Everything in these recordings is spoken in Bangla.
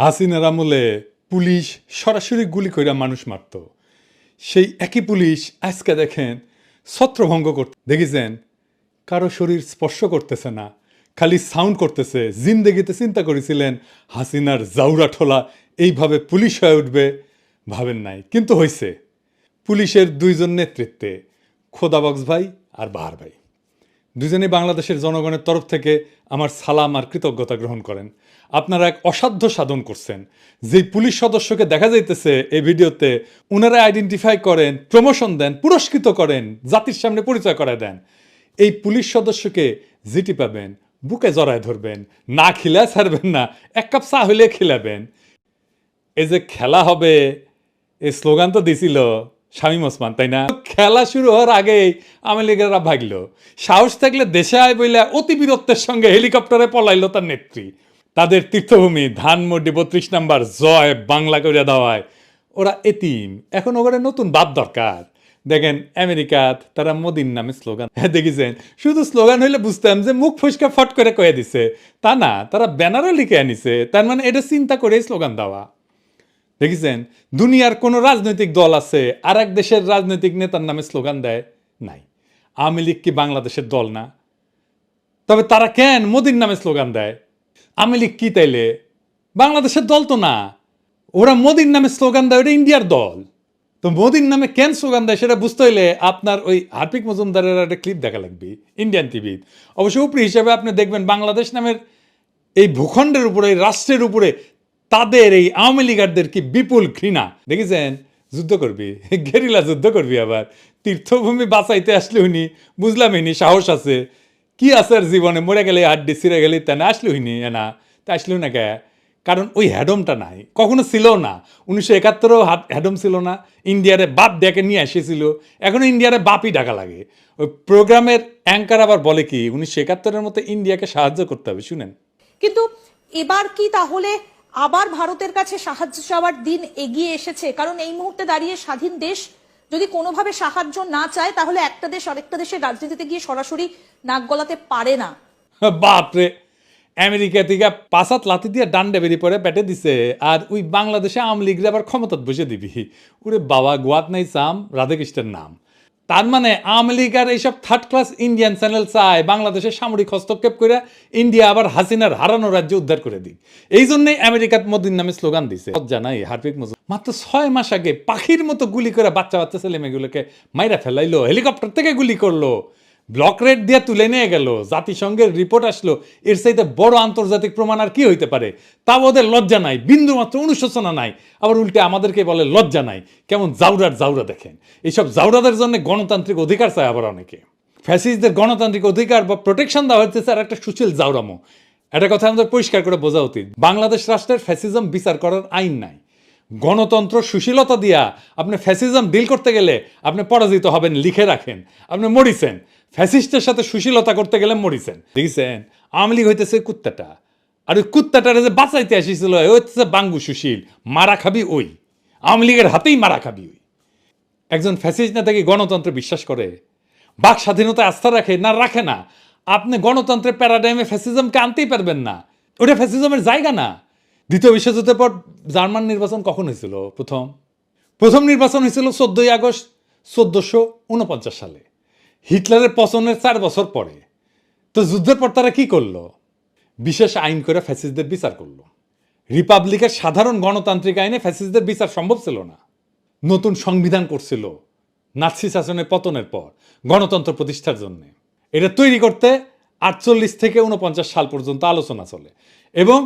হাসিনার আমলে পুলিশ সরাসরি গুলি কইরা মানুষ মারত। সেই একই পুলিশ আজকে দেখেন ছত্রভঙ্গ করতে দেখেছেন? কারও শরীর স্পর্শ করতেছে না, খালি সাউন্ড করতেছে। জিন্দেগিতে চিন্তা করেছিলেন, হাসিনার জাউরা ঠোলা এইভাবে পুলিশ হয়ে উঠবে? ভাবেন নাই। কিন্তু হয়েছে পুলিশের দুইজন নেতৃত্বে, খোদাবক্স ভাই আর বাহার ভাই। দুজনেই বাংলাদেশের জনগণের তরফ থেকে আমার সালাম আর কৃতজ্ঞতা গ্রহণ করেন। আপনারা এক অসাধ্য সাধন করছেন। যেই পুলিশ সদস্যকে দেখা যাইতেছে এই ভিডিওতে ওনারা আইডেন্টিফাই করেন প্রমোশন দেন, পুরস্কৃত করেন, জাতির সামনে পরিচয় করে দেন। এই পুলিশ সদস্যকে জিটি পাবেন, বুকে জড়ায় ধরবেন, না খিলা ছাড়বেন না, এক কাপ চা হইলে খিলাবেন। এই যে খেলা হবে, এই স্লোগান তো দিছিল শামীম ওসমান, তাই না? খেলা শুরু হওয়ার আগেই আওয়ামী লীগেরা ভাগলো। সাহস থাকলে দেশে আয় বইলে অতি বীরত্বের সঙ্গে হেলিকপ্টারে পলাইলো তার নেত্রী। তাদের তীর্থভূমি ধানমন্ডি, বত্রিশ নাম্বার, জয় বাংলা করে দেওয়ায়। ওরা এতিম। এখন ওখানে নতুন বাপ দরকার। দেখেন, আমেরিকাত তারা মোদির নামে স্লোগান। হ্যাঁ দেখেছেন? শুধু স্লোগান হইলে বুঝতাম যে মুখ ফুসকা ফট করে কয়ে দিছে। তা না, তারা ব্যানারও লিখে আনিছে। তার মানে এটা চিন্তা করে স্লোগান দেওয়া। দেখেছেন? দুনিয়ার কোন রাজনৈতিক দল আছে আর এক দেশের রাজনৈতিক নেতার নামে স্লোগান দেয় নাই। আওয়ামী লীগ কি বাংলাদেশের দল না? তবে তারা কেন মোদির নামে স্লোগান দেয়? লীগ কি তাইলে? বাংলাদেশের দল তো না। ওরা মোদির নামে স্লোগান দেয়, ওটা ইন্ডিয়ার দল। তো মোদির নামে কেন স্লোগান দেয় সেটা বুঝতে হইলে আপনার ওই হার্পিক মজুমদারের একটা ক্লিপ দেখা লাগবে ইন্ডিয়ান টিভি অবশ্য উপরি হিসাবে আপনি দেখবেন বাংলাদেশ নামের এই ভূখণ্ডের উপরে, এই রাষ্ট্রের উপরে তাদের এই আওয়ামী লীগারদের কি বিপুল ঘৃণা। দেখেছেন? যুদ্ধ করবি, গেরিলা যুদ্ধ করবি আবার। তীর্থভূমি বাঁচাইতে আসলে উনি, বুঝলাম ইনি সাহস আছে। কি আছে জীবনে? মরে গেলে আড্ডি, ছিঁড়ে গেলে তা না আসলে হইনি না, তা আসলেও না কে? কারণ ওই হ্যাডমটা নাই, কখনো ছিল না। উনিশশো একাত্তরেও হ্যাডম ছিল না, ইন্ডিয়ারে বাপ ডেকে নিয়ে এসেছিল, এখনও ইন্ডিয়ারে বাপই ডাকা লাগে। ওই প্রোগ্রামের অ্যাঙ্কার আবার বলে কি, উনিশশো একাত্তরের মতো ইন্ডিয়াকে সাহায্য করতে হবে, শুনেন। কিন্তু এবার কি তাহলে আবার ভারতের কাছে সাহায্য চাওয়ার দিন এগিয়ে এসেছে? কারণ এই মুহূর্তে দাঁড়িয়ে স্বাধীন দেশ যদি কোনোভাবে সাহায্য না চায়, তাহলে একটা দেশ আরেকটা দেশের রাজনীতিতে গিয়ে সরাসরি নাক গলাতে পারে না। বাপরে! আমেরিকা থেকে পাঁচাত লাতি দিয়ে ডান্ডে বেরিয়ে পড়ে, পেটে দিছে। আর ওই বাংলাদেশে আওয়ামী লীগরে আবার ক্ষমতাত বসে দিবি। ওরে বাবা, গোয়াত নাই সাম, রাধাকৃষ্ণের নাম। তার মানে আওয়ামী এইসব থার্ড ক্লাস ইন্ডিয়ান চ্যানেল চায়, বাংলাদেশের সামরিক হস্তক্ষেপ করে ইন্ডিয়া আবার হাসিনার হারানো রাজ্য উদ্ধার করে দিক। এই জন্যই আমেরিকাত মোদির নামে স্লোগান দিছে। জানাই হার্পিক মজুর মাত্র ছয় মাস আগে পাখির মতো গুলি করে বাচ্চা বাচ্চা ছেলে মেয়েগুলোকে মাইরা ফেলাইলো, হেলিকপ্টার থেকে গুলি করল। ব্লক রেট দিয়ে তুলে নিয়ে গেল। জাতিসংঘের রিপোর্ট আসলো, এর চাইতে বড় আন্তর্জাতিক প্রমাণ আর কি হইতে পারে? তাও ওদের লজ্জা নাই, বিন্দু মাত্র অনুশোচনা নাই। আবার উল্টে আমাদেরকে বলে লজ্জা নাই। কেমন জাউরার জাউরা দেখেন। এইসব জাউরাদের জন্য গণতান্ত্রিক অধিকার চায় আবার অনেকে। ফ্যাসিস্টদের গণতান্ত্রিক অধিকার বা প্রোটেকশন দেওয়া হচ্ছে স্যার একটা সুশীল জাউরামো একটা কথা আমাদের পরিষ্কার করে বোঝা উচিত। বাংলাদেশ রাষ্ট্রের ফ্যাসিজম বিচার করার আইন নাই। গণতন্ত্র সুশীলতা দিয়া আপনি ফ্যাসিজম ডিল করতে গেলে আপনি পরাজিত হবেন, লিখে রাখেন। আপনি মরিছেন। ফ্যাসিস্টের সাথে সুশীলতা করতে গেলে মরিছেন। দেখছেন? আওয়ামী লীগ হইতেছে কুত্তাটা। আর ওই কুত্তাটারে যে বাঁচাইতে আসিছিল হচ্ছে বাঙ্গু সুশীল, মারা খাবি ওই। আওয়ামী লীগের হাতেই মারা খাবি ওই। একজন ফ্যাসিস্ট নেতা কি গণতন্ত্রে বিশ্বাস করে? বাক স্বাধীনতা আস্থা রাখে না রাখে না? আপনি গণতন্ত্রের প্যারাডাইমে ফ্যাসিজমকে আনতেই পারবেন না। ওটা ফ্যাসিজমের জায়গা না। দ্বিতীয় বিশ্বযুদ্ধের পর জার্মান নির্বাচন কখন হয়েছিল প্রথম? প্রথম নির্বাচন হয়েছিল চোদ্দই আগস্ট, চোদ্দোশো উনপঞ্চাশ সালে। হিটলারের পচনের চার বছর পরে। তো যুদ্ধের পর তারা কি করল? বিশেষ আইন করে ফ্যাসিসদের বিচার করল। রিপাবলিকের সাধারণ গণতান্ত্রিক আইনে ফ্যাসিসদের বিচার সম্ভব ছিল না। নতুন সংবিধান করছিল নাৎসি শাসনের পতনের পর, গণতন্ত্র প্রতিষ্ঠার জন্য। এটা তৈরি করতে আটচল্লিশ থেকে উনপঞ্চাশ সাল পর্যন্ত আলোচনা চলে এবং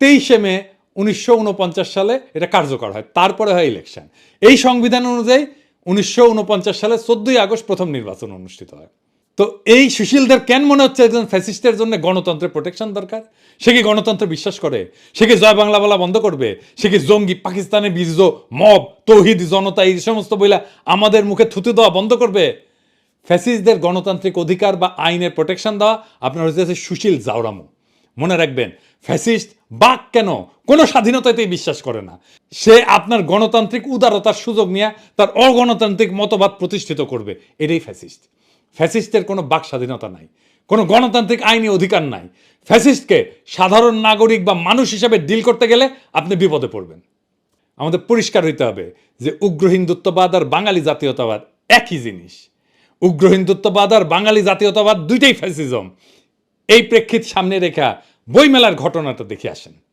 তেইশে মে উনিশশো উনপঞ্চাশ সালে এটা কার্যকর হয়, তারপরে হয় ইলেকশন এই সংবিধান অনুযায়ী উনিশশো উনপঞ্চাশ সালে চোদ্দই আগস্ট প্রথম নির্বাচন অনুষ্ঠিত হয়। তো এই সুশীলদের কেন মনে হচ্ছে একজন ফ্যাসিস্টের জন্য গণতন্ত্রের প্রোটেকশন দরকার? সে কি গণতন্ত্র বিশ্বাস করে? সে কি জয় বাংলা বলা বন্ধ করবে? সে কি জঙ্গি পাকিস্তানের বীজ মব, তৌহিদ, জনতা, এই সমস্ত বইলা আমাদের মুখে থুতু দেওয়া বন্ধ করবে? ফ্যাসিস্টদের গণতান্ত্রিক অধিকার বা আইনের প্রোটেকশন দেওয়া আপনার হচ্ছে সুশীল জাওরামো। মনে রাখবেন, ফ্যাসিস্ট বাক কেন? কোনো স্বাধীনতাতেই বিশ্বাস করে না। সে আপনার গণতান্ত্রিক উদারতার সুযোগ নিয়ে তার অগণতান্ত্রিক মতবাদ প্রতিষ্ঠিত করবে। এটাই ফ্যাসিস্ট। ফ্যাসিস্টের কোনো বাক স্বাধীনতা নাই। কোনো গণতান্ত্রিক আইনি অধিকার নাই। ফ্যাসিস্টকে সাধারণ নাগরিক বা মানুষ হিসাবে ডিল করতে গেলে আপনি বিপদে পড়বেন। আমাদের পরিষ্কার হইতে হবে যে উগ্র হিন্দুত্ববাদ আর বাঙালি জাতীয়তাবাদ একই জিনিস। উগ্র হিন্দুত্ববাদ আর বাঙালি জাতীয়তাবাদ দুইটাই ফ্যাসিজম। এই প্রেক্ষিত সামনে রেখা বইমেলার ঘটনাটা দেখে আসেন।